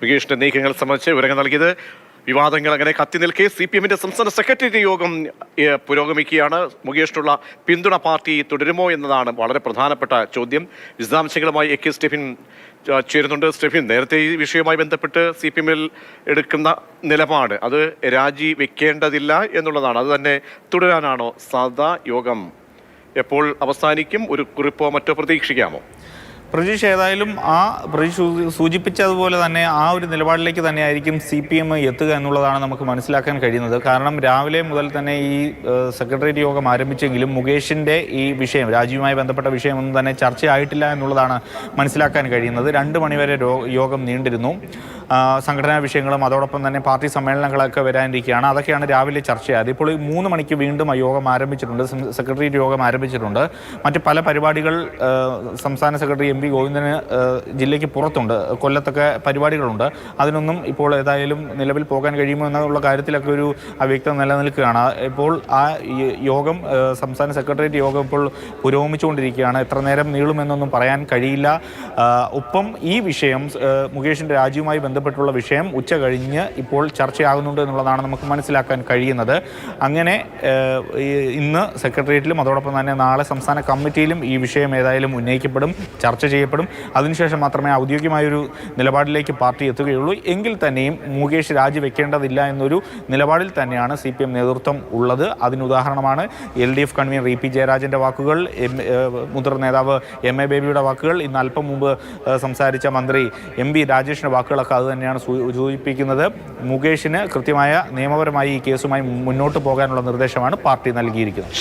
മുകേഷിന്റെ നീക്കങ്ങൾ സംബന്ധിച്ച് വിവരങ്ങൾ നൽകിയത്. വിവാദങ്ങൾ അങ്ങനെ കത്തി നിൽക്കെ സി പി എമ്മിന്റെ സംസ്ഥാന സെക്രട്ടേറിയറ്റ് യോഗം പുരോഗമിക്കുകയാണ്. മുകേഷിനുള്ള പിന്തുണ പാർട്ടി തുടരുമോ എന്നതാണ് വളരെ പ്രധാനപ്പെട്ട ചോദ്യം. വിശദാംശങ്ങളുമായി എ കെ സ്റ്റെഫിൻ ചേരുന്നുണ്ട്. സ്റ്റെഫിൻ നേരത്തെ ഈ വിഷയവുമായി ബന്ധപ്പെട്ട് സി പി എമ്മിൽ എടുക്കുന്ന നിലപാട് അത് രാജി വെക്കേണ്ടതില്ല എന്നുള്ളതാണ്. അത് തന്നെ തുടരാനാണോ സാധാ യോഗം എപ്പോൾ അവസാനിക്കും? ഒരു കുറിപ്പോ മറ്റോ പ്രതീക്ഷിക്കാമോ? പ്രജീഷ് ഏതായാലും ആ പ്രജീഷ് സൂചിപ്പിച്ചതുപോലെ തന്നെ ആ ഒരു നിലപാടിലേക്ക് തന്നെയായിരിക്കും സി പി എം എത്തുക എന്നുള്ളതാണ് നമുക്ക് മനസ്സിലാക്കാൻ കഴിയുന്നത്. കാരണം രാവിലെ മുതൽ തന്നെ ഈ സെക്രട്ടേറിയറ്റ് യോഗം ആരംഭിച്ചെങ്കിലും മുകേഷിന്റെ ഈ വിഷയം രാജ്യവുമായി ബന്ധപ്പെട്ട വിഷയമൊന്നും തന്നെ ചർച്ചയായിട്ടില്ല എന്നുള്ളതാണ് മനസ്സിലാക്കാൻ കഴിയുന്നത്. രണ്ട് മണിവരെ യോഗം നീണ്ടിരുന്നു സംഘടനാ വിഷയങ്ങളും അതോടൊപ്പം തന്നെ പാർട്ടി സമ്മേളനങ്ങളൊക്കെ വരാനിരിക്കുകയാണ്. അതൊക്കെയാണ് രാവിലെ ചർച്ചയായത്. ഇപ്പോൾ ഈ മൂന്ന് മണിക്ക് വീണ്ടും ആ യോഗം ആരംഭിച്ചിട്ടുണ്ട്. സെക്രട്ടേറിയറ്റ് യോഗം ആരംഭിച്ചിട്ടുണ്ട്. മറ്റ് പല പരിപാടികൾ സംസ്ഥാന സെക്രട്ടറി എം പി ഗോവിന്ദന് ജില്ലയ്ക്ക് പുറത്തുണ്ട്. കൊല്ലത്തൊക്കെ പരിപാടികളുണ്ട്. അതിനൊന്നും ഇപ്പോൾ ഏതായാലും നിലവിൽ പോകാൻ കഴിയുമോ എന്നുള്ള കാര്യത്തിലൊക്കെ ഒരു അവ്യക്തത നിലനിൽക്കുകയാണ്. ഇപ്പോൾ ആ യോഗം സംസ്ഥാന സെക്രട്ടേറിയറ്റ് യോഗം ഇപ്പോൾ പുരോഗമിച്ചുകൊണ്ടിരിക്കുകയാണ്. എത്ര നേരം നീളുമെന്നൊന്നും പറയാൻ കഴിയില്ല. ഒപ്പം ഈ വിഷയം മുകേഷിന്റെ രാജിയുമായി ബന്ധപ്പെട്ടുള്ള വിഷയം ഉച്ച കഴിഞ്ഞ് ഇപ്പോൾ ചർച്ചയാകുന്നുണ്ട് എന്നുള്ളതാണ് നമുക്ക് മനസ്സിലാക്കാൻ കഴിയുന്നത്. അങ്ങനെ ഇന്ന് സെക്രട്ടേറിയറ്റിലും അതോടൊപ്പം തന്നെ നാളെ സംസ്ഥാന കമ്മിറ്റിയിലും ഈ വിഷയം ഏതായാലും ഉന്നയിക്കപ്പെടും. ചർച്ച ചെയ്യപ്പെടും. അതിനുശേഷം മാത്രമേ ഔദ്യോഗികമായൊരു നിലപാടിലേക്ക് പാർട്ടി എത്തുകയുള്ളൂ. എങ്കിൽ തന്നെയും മുകേഷ് രാജിവെക്കേണ്ടതില്ല എന്നൊരു നിലപാടിൽ തന്നെയാണ് സി പി എം നേതൃത്വം ഉള്ളത്. അതിനുദാഹരണമാണ് L D F convener E P ജയരാജന്റെ വാക്കുകൾ മുതിർന്ന നേതാവ് എം എ ബേബിയുടെ വാക്കുകൾ ഇന്ന് അല്പം മുമ്പ് സംസാരിച്ച മന്ത്രി എം വി രാജേഷിന്റെ വാക്കുകളൊക്കെ അത് തന്നെയാണ് സൂചിപ്പിക്കുന്നത്. മുകേഷിന് കൃത്യമായ നിയമപരമായി ഈ കേസുമായി മുന്നോട്ട് പോകാനുള്ള നിർദ്ദേശമാണ് പാർട്ടി നൽകിയിരിക്കുന്നത്.